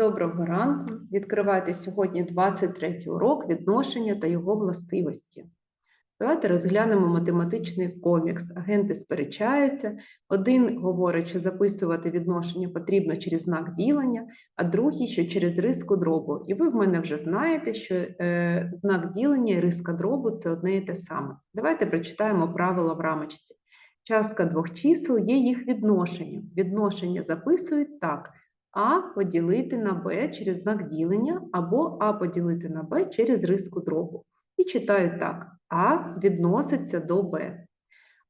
Доброго ранку. Відкривайте сьогодні 23 урок відношення та його властивості. Давайте розглянемо математичний комікс. Агенти сперечаються. Один говорить, що записувати відношення потрібно через знак ділення, а другий, що через риску дробу. І ви в мене вже знаєте, що е, знак ділення і риска дробу це одне і те саме. Давайте прочитаємо правила в рамочці. Частка двох чисел є їх відношенням. Відношення записують так. А поділити на Б через знак ділення або А поділити на Б через риску дробу. І читаю так: А відноситься до Б.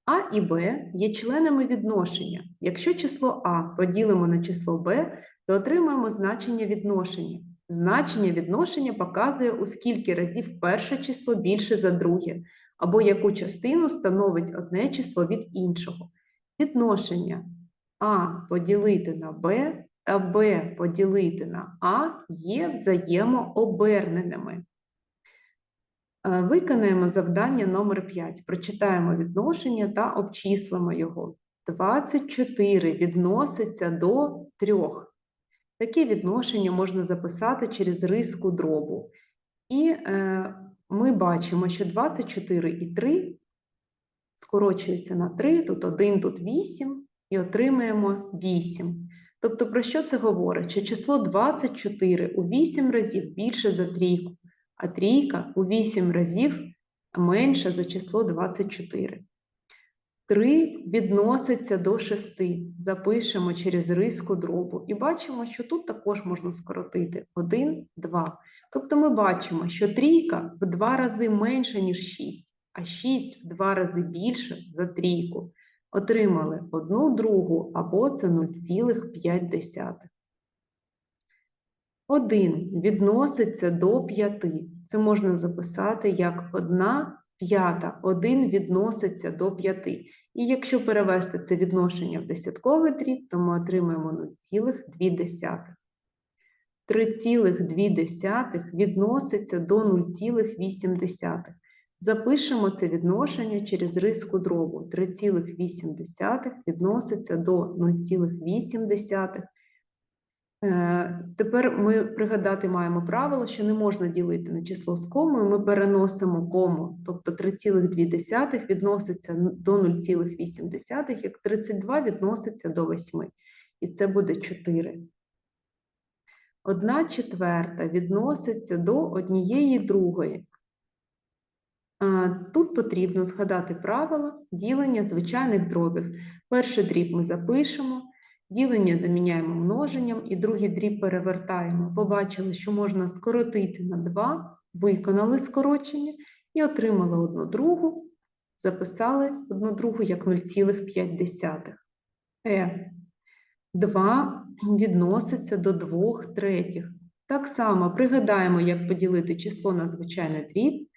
А і Б є членами відношення. Якщо число А поділимо на число Б, то отримаємо значення відношення. Значення відношення показує, у скільки разів перше число більше за друге, або яку частину становить одне число від іншого. Відношення А поділити на Б Б поділити на А є взаємооберненими. Е, Виконаємо завдання номер 5. Прочитаємо відношення та обчислимо його. 24 відноситься до 3. Таке відношення можна записати через риску дробу. І е, ми бачимо, що 24 і 3 скорочуються на 3, тут 1, тут 8, і отримаємо 8. Тобто, про що це говорить? Що число 24 у 8 разів більше за трійку, а трійка у 8 разів менше за число 24. 3 відноситься до 6. Запишемо через риску дробу. І бачимо, що тут також можна скоротити 1, 2. Тобто ми бачимо, що трійка в 2 рази менша, ніж 6, а 6 в 2 рази більше за трійку отримали одну другу або це 0,5. 1 відноситься до 5. Це можна записати як 1 п'ята. 1 відноситься до 5. І якщо перевести це відношення в десятковий дріб, то ми отримаємо 0,2. 3,2 відноситься до 0,8. Запишемо це відношення через риску дробу. 3,8 відноситься до 0,8. Е, Тепер ми пригадати маємо правило, що не можна ділити на число з комою, ми переносимо кому, тобто 3,2 відноситься до 0,8, як 32 відноситься до 8. І це буде 4. Одна четверта відноситься до однієї другої. Тут потрібно згадати правила ділення звичайних дробів. Перший дріб ми запишемо, ділення заміняємо множенням і другий дріб перевертаємо. Побачили, що можна скоротити на 2, виконали скорочення і отримали одну другу, записали одну другу як 0,5. Е. 2 відноситься до 2 третіх. Так само пригадаємо, як поділити число на звичайний дріб.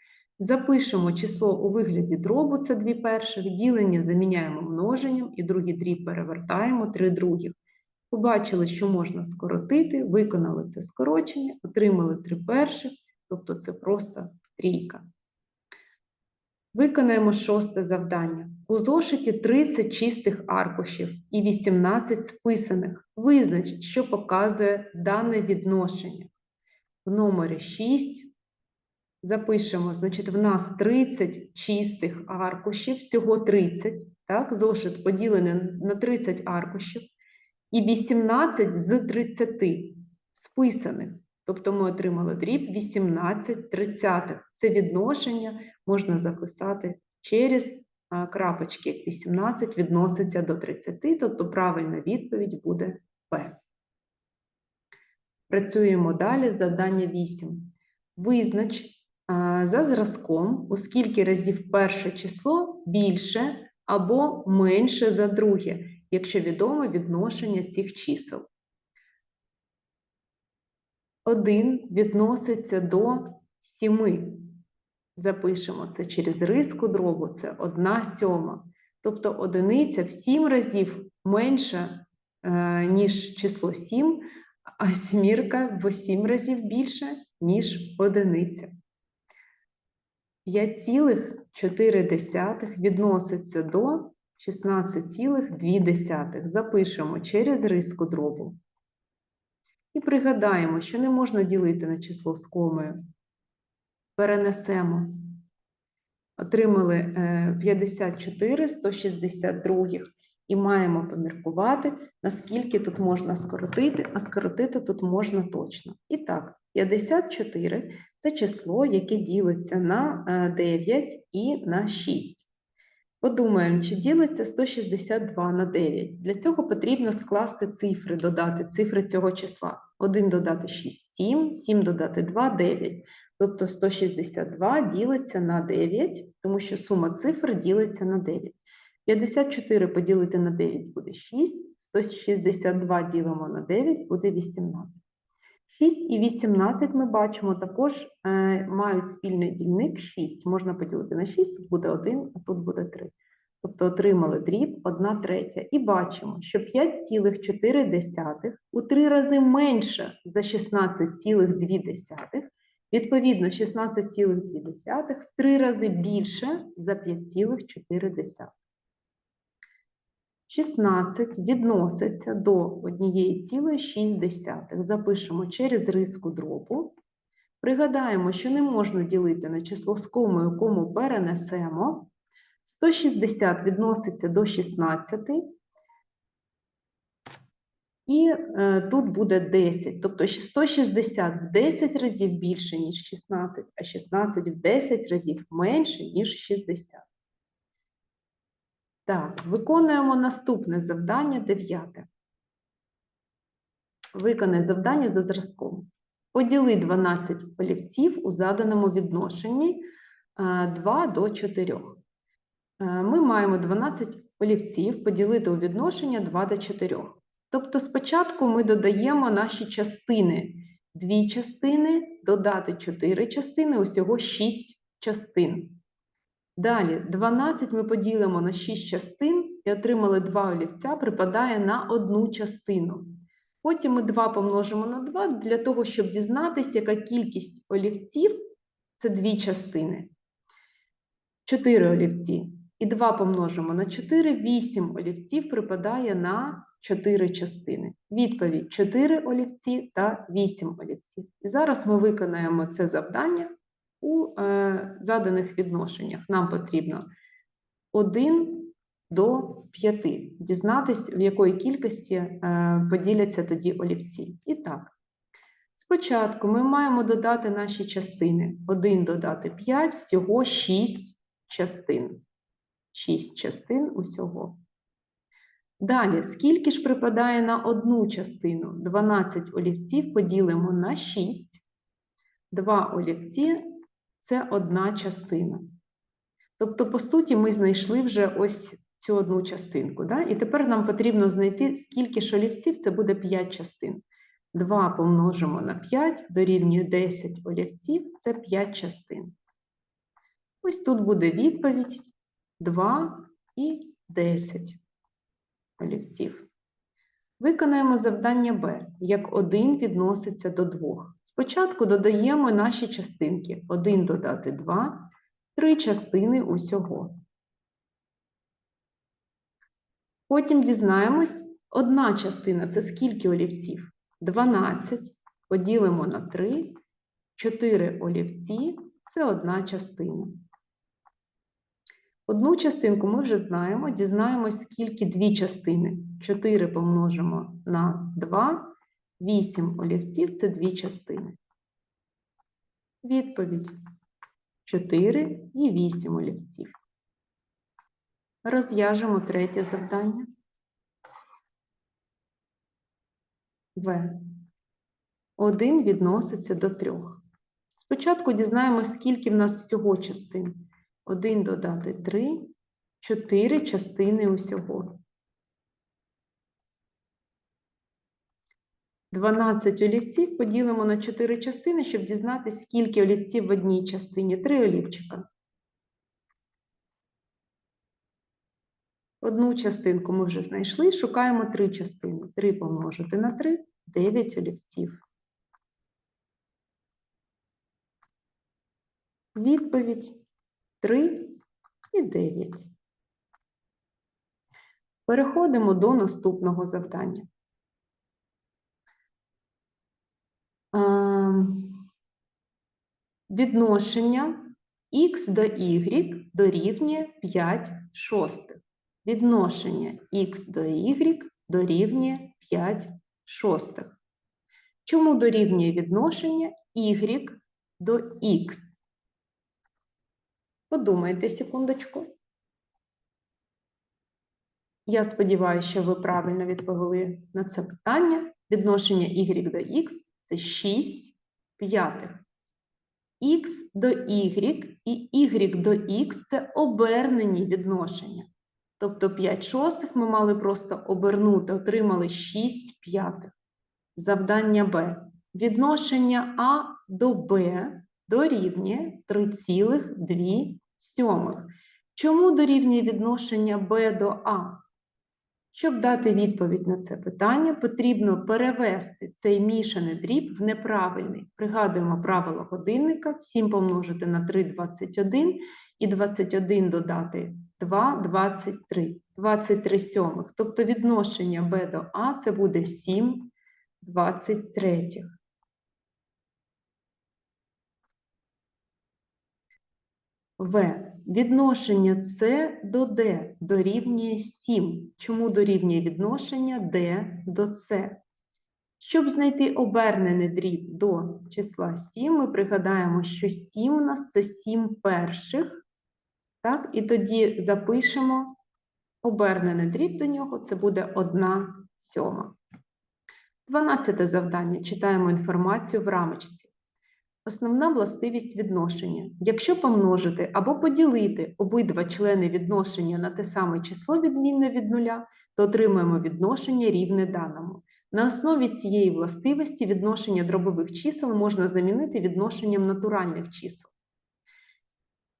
Запишемо число у вигляді дробу, це 2 перших, ділення заміняємо множенням і другий дріб перевертаємо 3 других. Побачили, що можна скоротити, виконали це скорочення, отримали 3 перших, тобто це просто трійка. Виконаємо шосте завдання. У зошиті 30 чистих аркушів і 18 списаних. Визнач, що показує дане відношення. В номері 6 запишемо, значить, в нас 30 чистих аркушів, всього 30, так, зошит поділений на 30 аркушів, і 18 з 30 списаних. Тобто ми отримали дріб 18 тридцятих. Це відношення можна записати через крапочки, як 18 відноситься до 30, тобто правильна відповідь буде П. Працюємо далі завдання 8. Визнач за зразком, у скільки разів перше число більше або менше за друге, якщо відомо відношення цих чисел. 1 відноситься до 7. Запишемо це через риску дробу, це 1 сьома. Тобто одиниця в 7 разів менша, е, ніж число 7, а сімірка в 7 разів більше, ніж одиниця. 5,4 відноситься до 16,2. Запишемо через риску дробу. І пригадаємо, що не можна ділити на число з комою. Перенесемо. Отримали е, 54 162 і маємо поміркувати, наскільки тут можна скоротити, а скоротити тут можна точно. І так, 54 – це число, яке ділиться на е, 9 і на 6. Подумаємо, чи ділиться 162 на 9. Для цього потрібно скласти цифри, додати цифри цього числа. 1 додати 6 – 7, 7 додати 2 – 9. Тобто 162 ділиться на 9, тому що сума цифр ділиться на 9. 54 поділити на 9 буде 6, 162 ділимо на 9 буде 18. 6 і 18 ми бачимо також е, мають спільний дільник 6. Можна поділити на 6, тут буде 1, а тут буде 3. Тобто отримали дріб 1 третя. І бачимо, що 5,4 у 3 рази менше за 16,2. Відповідно, 16,2 в 3 рази більше за 5,4. 16 відноситься до 1,6. Запишемо через риску дробу. Пригадаємо, що не можна ділити на число з комою, кому перенесемо. 160 відноситься до 16. І е, тут буде 10. Тобто 160 в 10 разів більше, ніж 16, а 16 в 10 разів менше, ніж 60. Так, виконуємо наступне завдання дев'яте. Виконай завдання за зразком. Поділи 12 олівців у заданому відношенні е, 2 до 4. Е, Ми маємо 12 олівців поділити у відношення 2 до 4. Тобто спочатку ми додаємо наші частини. Дві частини, додати 4 частини, усього 6 частин. Далі 12 ми поділимо на 6 частин і отримали 2 олівця, припадає на одну частину. Потім ми 2 помножимо на 2 для того, щоб дізнатися, яка кількість олівців це дві частини. 4 олівці. І 2 помножимо на 4, 8 олівців припадає на 4 частини. Відповідь 4 олівці та 8 олівців. І зараз ми виконаємо це завдання у е, заданих відношеннях. Нам потрібно 1 до 5. Дізнатись, в якої кількості е, поділяться тоді олівці. І так, спочатку ми маємо додати наші частини. 1 додати 5, всього 6 частин. 6 частин усього. Далі, скільки ж припадає на одну частину? 12 олівців поділимо на 6. 2 олівці це одна частина. Тобто, по суті, ми знайшли вже ось цю одну частинку. Да? І тепер нам потрібно знайти, скільки ж олівців це буде 5 частин. 2 помножимо на 5 дорівнює 10 олівців це 5 частин. Ось тут буде відповідь 2 і 10 олівців. Виконаємо завдання Б, як 1 відноситься до 2. Спочатку додаємо наші частинки. 1 додати 2, 3 частини усього. Потім дізнаємось, одна частина це скільки олівців? 12. Поділимо на 3, 4 олівці це одна частина. Одну частинку ми вже знаємо, дізнаємось, скільки дві частини. 4 помножимо на 2, 8 олівців це дві частини. Відповідь 4 і 8 олівців. Розв'яжемо третє завдання. В. 1 відноситься до 3. Спочатку дізнаємось, скільки в нас всього частин. 1 додати 3, 4 частини усього. 12 олівців поділимо на 4 частини, щоб дізнатися, скільки олівців в одній частині. 3 олівчика. Одну частинку ми вже знайшли, шукаємо 3 частини. 3 помножити на 3 – 9 олівців. Відповідь 3 і 9. Переходимо до наступного завдання. Відношення х до y дорівнює 5 шостих. Відношення х до y дорівнює 5 шостих. Чому дорівнює відношення y до х? Подумайте секундочку. Я сподіваюся, що ви правильно відповіли на це питання. Відношення y до x це 6 п'ятих. Х до y і y до x це обернені відношення. Тобто 5 шостих ми мали просто обернути, отримали 6 п'ятих. Завдання Б. Відношення А до Б дорівнює 3,2 сьомих. Чому дорівнює відношення Б до А? Щоб дати відповідь на це питання, потрібно перевести цей мішаний дріб в неправильний. Пригадуємо правило годинника: 7 помножити на 3 – 21, і 21 додати 2 – 23. 23 сьомих. Тобто відношення Б до А це буде 7 23. В. Відношення С до Д дорівнює 7. Чому дорівнює відношення Д до С? Щоб знайти обернений дріб до числа 7, ми пригадаємо, що 7 у нас це 7 перших. Так? І тоді запишемо обернений дріб до нього, це буде 1 сьома. Дванадцяте завдання. Читаємо інформацію в рамочці. Основна властивість відношення. Якщо помножити або поділити обидва члени відношення на те саме число відмінне від нуля, то отримаємо відношення рівне даному. На основі цієї властивості відношення дробових чисел можна замінити відношенням натуральних чисел.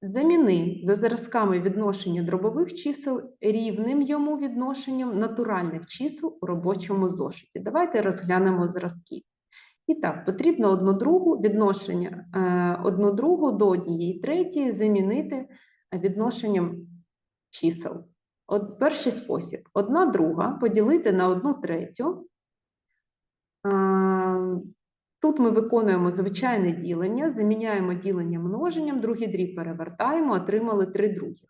Заміни за зразками відношення дробових чисел рівним йому відношенням натуральних чисел у робочому зошиті. Давайте розглянемо зразки. І так, потрібно одну другу відношення е, одну другу до однієї третьої замінити відношенням чисел. От перший спосіб: одна друга поділити на одну третю. Е, Тут ми виконуємо звичайне ділення, заміняємо ділення множенням, другий дріб перевертаємо, отримали три других.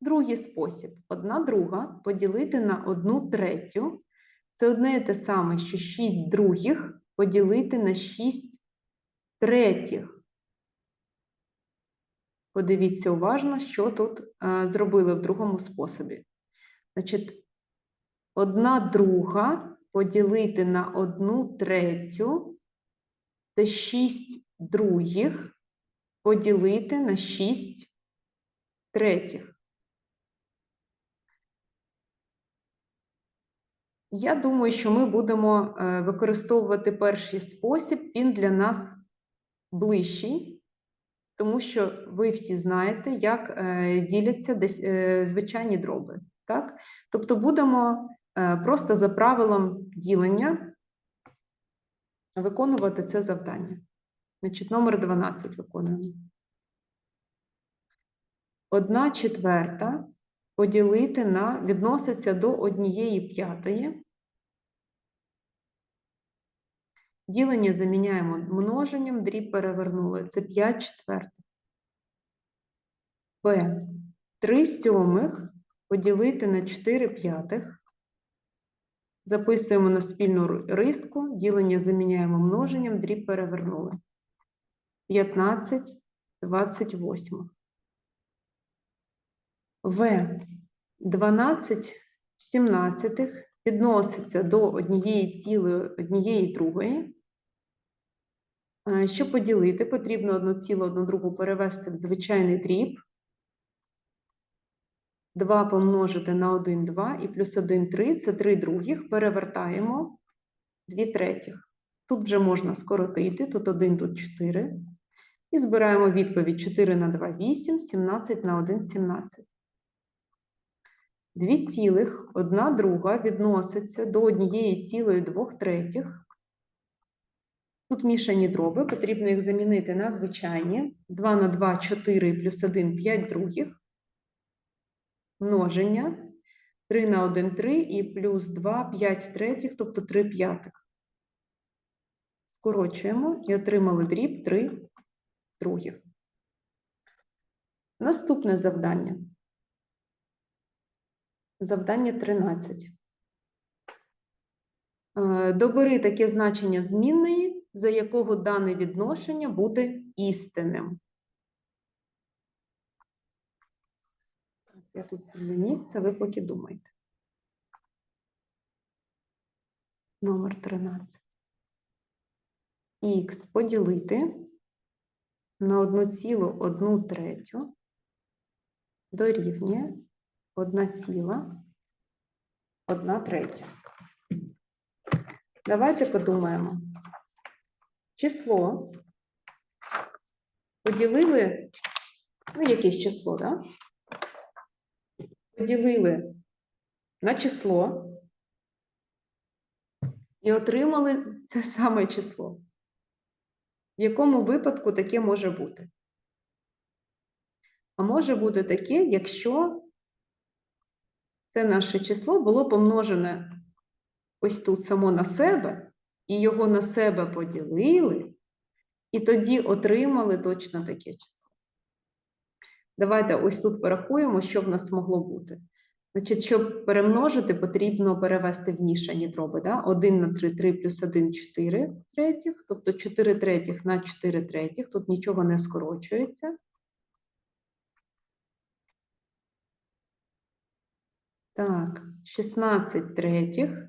Другий спосіб: одна друга поділити на одну третю. Це одне і те саме, що 6 других поділити на 6 третіх. Подивіться уважно, що тут е, зробили в другому способі. Значить, одна друга поділити на одну третю це 6 других поділити на 6 третіх. Я думаю, що ми будемо е, використовувати перший спосіб, він для нас ближчий, тому що ви всі знаєте, як е, діляться е, звичайні дроби. Так? Тобто будемо просто за правилом ділення виконувати це завдання. Значить, номер 12 виконуємо. Одна четверта поділити на відноситься до однієї п'ятої. Ділення заміняємо множенням, дріб перевернули. Це 5 четвертих. Б. 3 сьомих поділити на 4 п'ятих. Записуємо на спільну риску, ділення заміняємо множенням, дріб перевернули. 15, 28. В. 12 сімнадцятих відноситься до однієї цілої, однієї другої. Е, щоб поділити, потрібно одну цілу, одну другу перевести в звичайний дріб. 2 помножити на 1, 2 і плюс 1, 3 це 3 других. Перевертаємо 2 третіх. Тут вже можна скоротити, тут 1, тут 4. І збираємо відповідь 4 на 2 8, 17 на 1 17. Дві цілих, одна друга відноситься до однієї цілої двох третіх. Тут мішані дроби, потрібно їх замінити на звичайні. 2 на 2 4 плюс 1 5 других. Множення. 3 на 1 3 і плюс 2 5 третіх, тобто 3 п'ятих. Скорочуємо і отримали дріб 3 других. Наступне завдання. Завдання 13. Е, Добери таке значення змінної, за якого дане відношення буде істинним. Я тут звільню місце, ви поки думайте. Номер 13. Х поділити на 1,1 третю дорівнює 1,1 третя. Давайте подумаємо. Число поділили, ну, якесь число, да? Поділили на число і отримали це саме число. В якому випадку таке може бути? А може бути таке, якщо це наше число було помножене ось тут само на себе, і його на себе поділили, і тоді отримали точно таке число. Давайте ось тут порахуємо, що в нас могло бути. Значить, щоб перемножити, потрібно перевести в мішані дроби. Да? 1 на 3, 3 плюс 1 – 4 третіх, тобто 4 третіх на 4 третіх, тут нічого не скорочується. Так, 16 третіх.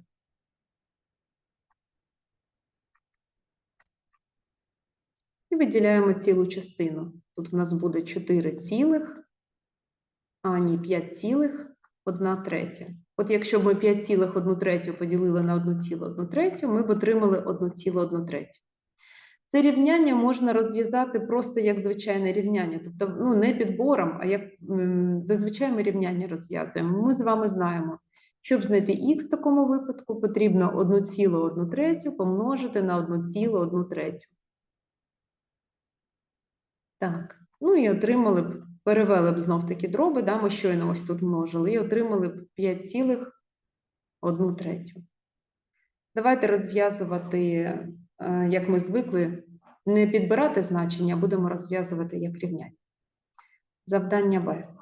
І виділяємо цілу частину. Тут в нас буде 4 цілих, а ні, 5 цілих, 1 третя. От якщо б ми 5 цілих 1 третю поділили на 1 цілу 1 третю, ми б отримали 1 цілу 1 третю. Це рівняння можна розв'язати просто як звичайне рівняння, тобто ну, не підбором, а як зазвичай ми рівняння розв'язуємо. Ми з вами знаємо, щоб знайти х в такому випадку, потрібно 1 цілу 1 третю помножити на 1 цілу 1 третю. Так, ну і отримали б, перевели б знов такі дроби, да, ми щойно ось тут множили, і отримали б 5 цілих 1 третю. Давайте розв'язувати, е, як ми звикли, не підбирати значення, а будемо розв'язувати як рівняння. Завдання Б.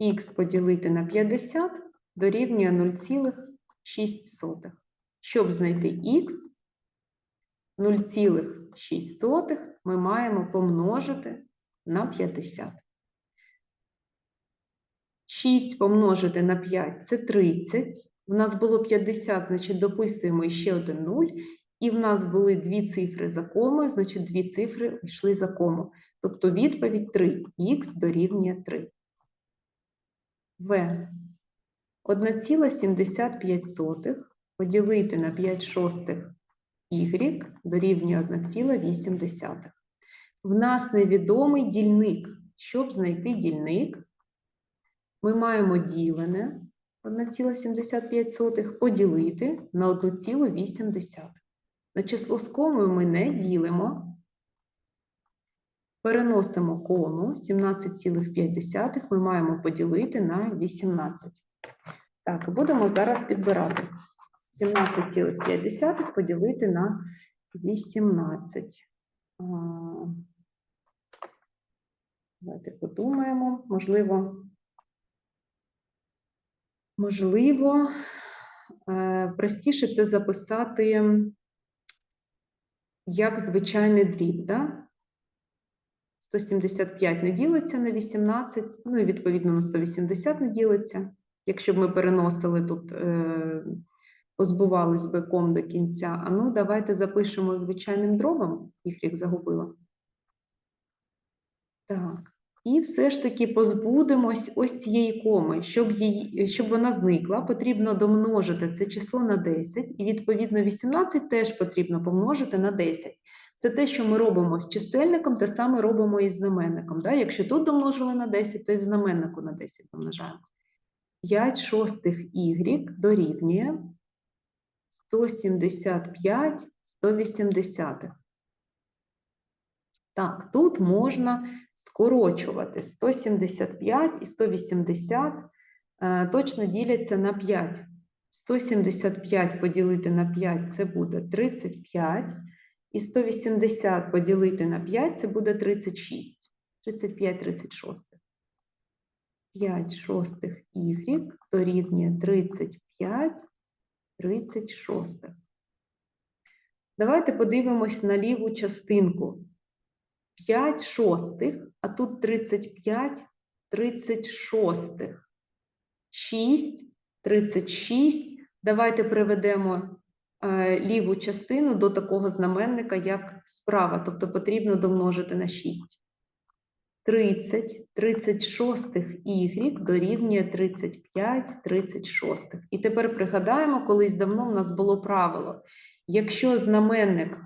Х поділити на 50 дорівнює 0,6. Щоб знайти х, 0,6 ми маємо помножити на 50. 6 помножити на 5 це 30. У нас було 50, значить дописуємо ще один 0. І в нас були дві цифри за комою, значить дві цифри йшли за кому. Тобто відповідь 3. Х дорівнює 3. В. 1,75 поділити на 5 шостих y дорівнює 1,8. В нас невідомий дільник. Щоб знайти дільник, ми маємо ділене 1,75 поділити на 1,8. На число з комою ми не ділимо. Переносимо кому 17,5 ми маємо поділити на 18. Так, будемо зараз підбирати. 17,5 поділити на 18. Давайте подумаємо. Можливо, можливо, е, простіше це записати як звичайний дріб, да? 175 не ділиться на 18, ну і відповідно на 180 не ділиться. Якщо б ми переносили тут, е, позбувались би ком до кінця. А ну, давайте запишемо звичайним дробом, їх як загубила. Так. І все ж таки позбудемось ось цієї коми. Щоб, її, щоб вона зникла, потрібно домножити це число на 10, і відповідно 18 теж потрібно помножити на 10. Це те, що ми робимо з чисельником, те саме робимо і з знаменником. Да? Якщо тут домножили на 10, то і в знаменнику на 10 домножаємо. 5 шостих y дорівнює 175 180. Так, тут можна скорочувати 175 і 180 е, точно діляться на 5. 175 поділити на 5 це буде 35. І 180 поділити на 5 це буде 36. 35 36. 5 шостих y дорівнює 35 36. Давайте подивимось на ліву частинку. 5 шостих, а тут 35 36. 6, 36. Давайте приведемо е, ліву частину до такого знаменника, як справа, тобто потрібно домножити на 6. 30 36 y дорівнює 35 36. І тепер пригадаємо, колись давно в нас було правило. Якщо знаменник,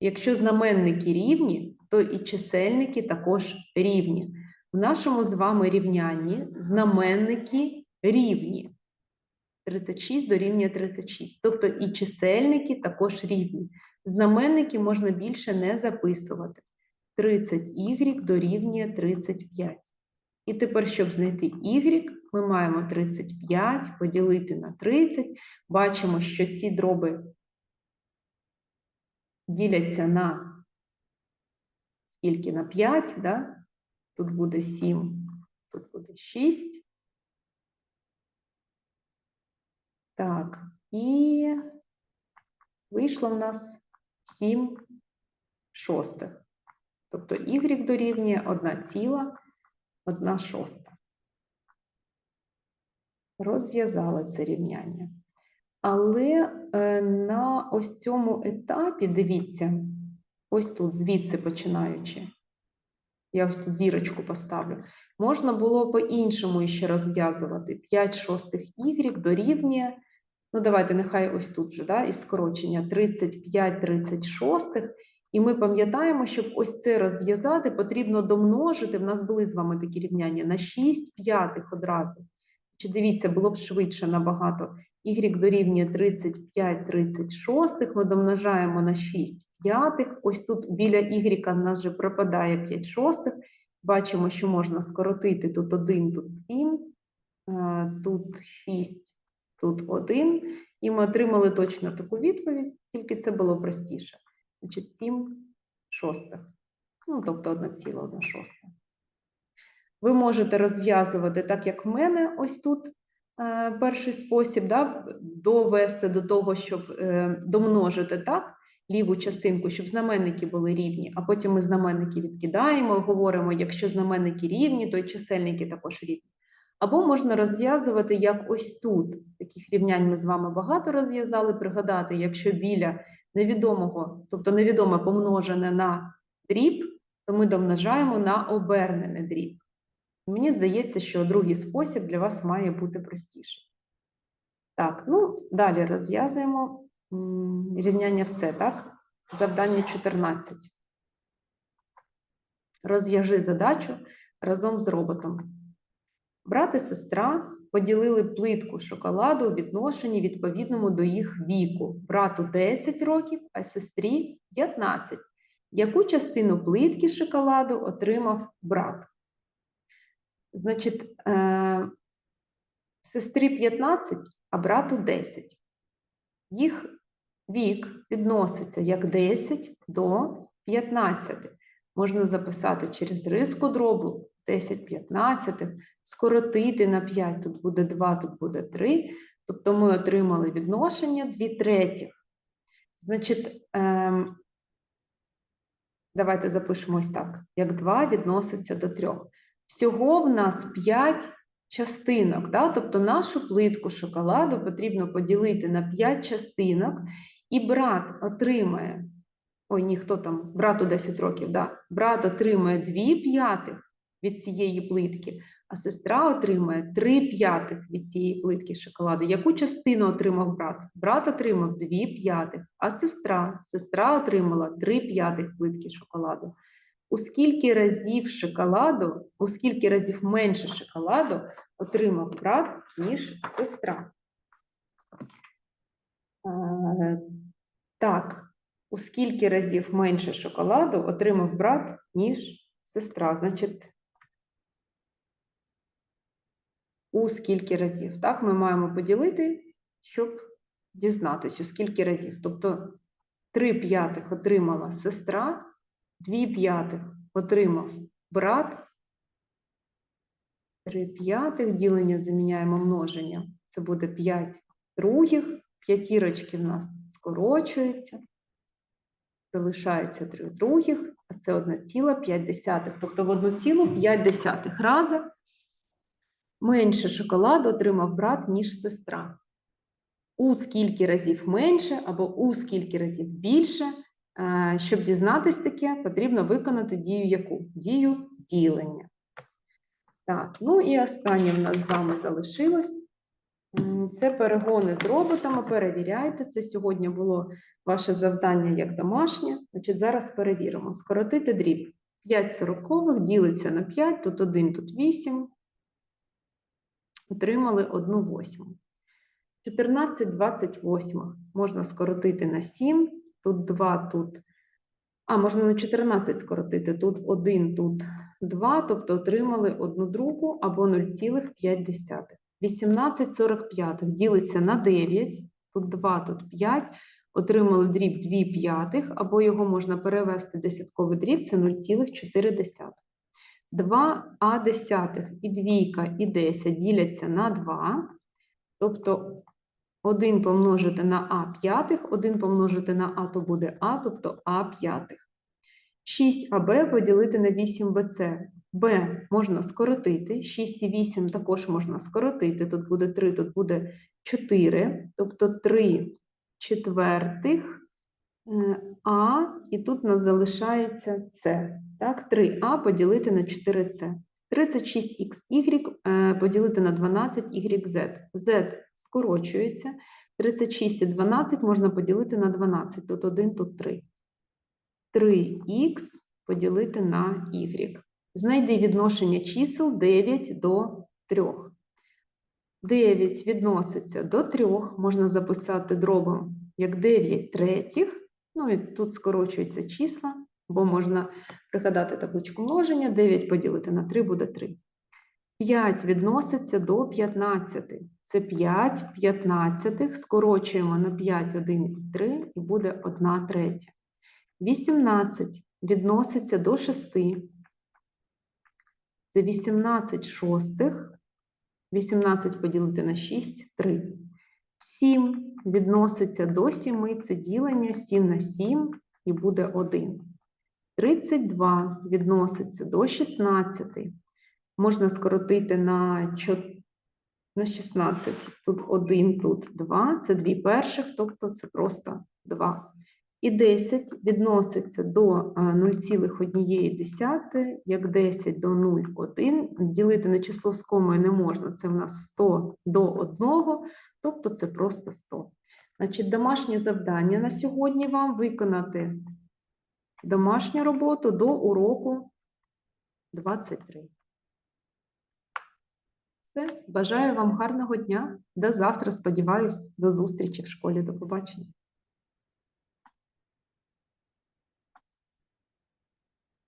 якщо знаменники рівні, то і чисельники також рівні. В нашому з вами рівнянні знаменники рівні. 36 дорівнює 36. Тобто і чисельники також рівні. Знаменники можна більше не записувати. 30y дорівнює 35. І тепер, щоб знайти y, ми маємо 35 поділити на 30. Бачимо, що ці дроби діляться на скільки на 5, да? тут буде 7, тут буде 6. Так, і вийшло в нас 7 шостих. Тобто y дорівнює 1 ціла, 1 шоста. Розв'язали це рівняння. Але е, на ось цьому етапі, дивіться, ось тут, звідси починаючи, я ось тут зірочку поставлю, можна було по-іншому ще розв'язувати. 5 шостих y дорівнює, ну давайте, нехай ось тут вже, да, із скорочення 35 36. І ми пам'ятаємо, щоб ось це розв'язати, потрібно домножити. В нас були з вами такі рівняння на 6 п'ятих одразу. Чи дивіться, було б швидше набагато. Y дорівнює 35 36, ми домножаємо на 6 п'ятих. Ось тут біля Y в нас вже пропадає 5 шостих. Бачимо, що можна скоротити тут 1, тут 7, е, тут 6, тут 1. І ми отримали точно таку відповідь, тільки це було простіше. Значить, 7 шостих. Ну, тобто 1,1 шоста. Ви можете розв'язувати так, як в мене, ось тут перший спосіб, да, довести до того, щоб е, домножити так, ліву частинку, щоб знаменники були рівні, а потім ми знаменники відкидаємо, говоримо, якщо знаменники рівні, то й чисельники також рівні. Або можна розв'язувати як ось тут. Таких рівнянь ми з вами багато розв'язали. Пригадати, якщо біля невідомого, тобто невідоме помножене на дріб, то ми домножаємо на обернений дріб. Мені здається, що другий спосіб для вас має бути простіший. Так, ну, далі розв'язуємо рівняння все, так? Завдання 14. Розв'яжи задачу разом з роботом. Брат і сестра поділили плитку шоколаду у відношенні відповідному до їх віку. Брату 10 років, а сестрі 15. Яку частину плитки шоколаду отримав брат? Значить, е, сестрі 15, а брату 10. Їх вік відноситься як 10 до 15. Можна записати через риску дробу 10 15, скоротити на 5, тут буде 2, тут буде 3. Тобто ми отримали відношення 2 третіх. Значить, е, давайте запишемо ось так, як 2 відноситься до 3. Всього в нас 5 частинок, да? тобто нашу плитку шоколаду потрібно поділити на 5 частинок, і брат отримає, ой, ні, хто там, брату 10 років, да? брат отримує 2 п'ятих від цієї плитки, а сестра отримує 3 п'ятих від цієї плитки шоколаду. Яку частину отримав брат? Брат отримав 2 п'ятих, а сестра, сестра отримала 3 п'ятих плитки шоколаду. У скільки разів шоколаду, у скільки разів менше шоколаду отримав брат, ніж сестра? Е, Так, у скільки разів менше шоколаду отримав брат, ніж сестра? Значить, у скільки разів? Так, ми маємо поділити щоб дізнатися, у скільки разів. Тобто 3 п'ятих отримала сестра, 2 п'ятих отримав брат, 3 п'ятих ділення заміняємо множення. Це буде 5 других, п'ятірочки в нас скорочуються, залишається 3 других, а це 1,5. Тобто в 1,5 рази менше шоколаду отримав брат, ніж сестра. У скільки разів менше або у скільки разів більше. Е, Щоб дізнатись таке, потрібно виконати дію яку? Дію ділення. Так, ну і останнє в нас з вами залишилось. Це перегони з роботами. Перевіряйте. Це сьогодні було ваше завдання як домашнє. Значить, зараз перевіримо. Скоротити дріб. 5 сорокових ділиться на 5, тут 1, тут 8. Отримали 1 восьму. 14 28 можна скоротити на 7, тут 2, тут. А, можна на 14 скоротити, тут 1, тут 2, тобто отримали 1 другу або 0,5. 18 45 ділиться на 9, тут 2, тут 5, отримали дріб 2 п'ятих, або його можна перевести в десятковий дріб, це 0,4. 2 а десятих і двійка, і 10 діляться на 2, тобто 1 помножити на а п'ятих, 1 помножити на а, то буде а, тобто а п'ятих. 6аб поділити на 8bc. b можна скоротити, 6 і 8 також можна скоротити, тут буде 3, тут буде 4, тобто 3 четвертих е, а, і тут у нас залишається С. Так, 3а поділити на 4С. 36xy е, поділити на 12yz. z скорочується. 36 і 12 можна поділити на 12. Тут 1, тут 3. 3х поділити на y. Знайди відношення чисел 9 до 3. 9 відноситься до 3, можна записати дробом як 9 третіх. Ну і тут скорочуються числа, бо можна пригадати табличку множення. 9 поділити на 3 буде 3. 5 відноситься до 15. Це 5 п'ятнадцятих. Скорочуємо на 5, 1 і 3, і буде 1 третя. 18 відноситься до 6. Це 18 шостих. 18 поділити на 6 – 3. 7 відноситься до 7, це ділення 7 на 7 і буде 1. 32 відноситься до 16. Можна скоротити на 16. Тут 1, тут 2, це 2 перших, тобто це просто 2. І 10 відноситься до 0,1, як 10 до 0,1. Ділити на число з комою не можна, це в нас 100 до 1, тобто це просто 100. Значить, домашнє завдання на сьогодні вам виконати домашню роботу до уроку 23. Все, бажаю вам гарного дня. До завтра, сподіваюсь, до зустрічі в школі. До побачення.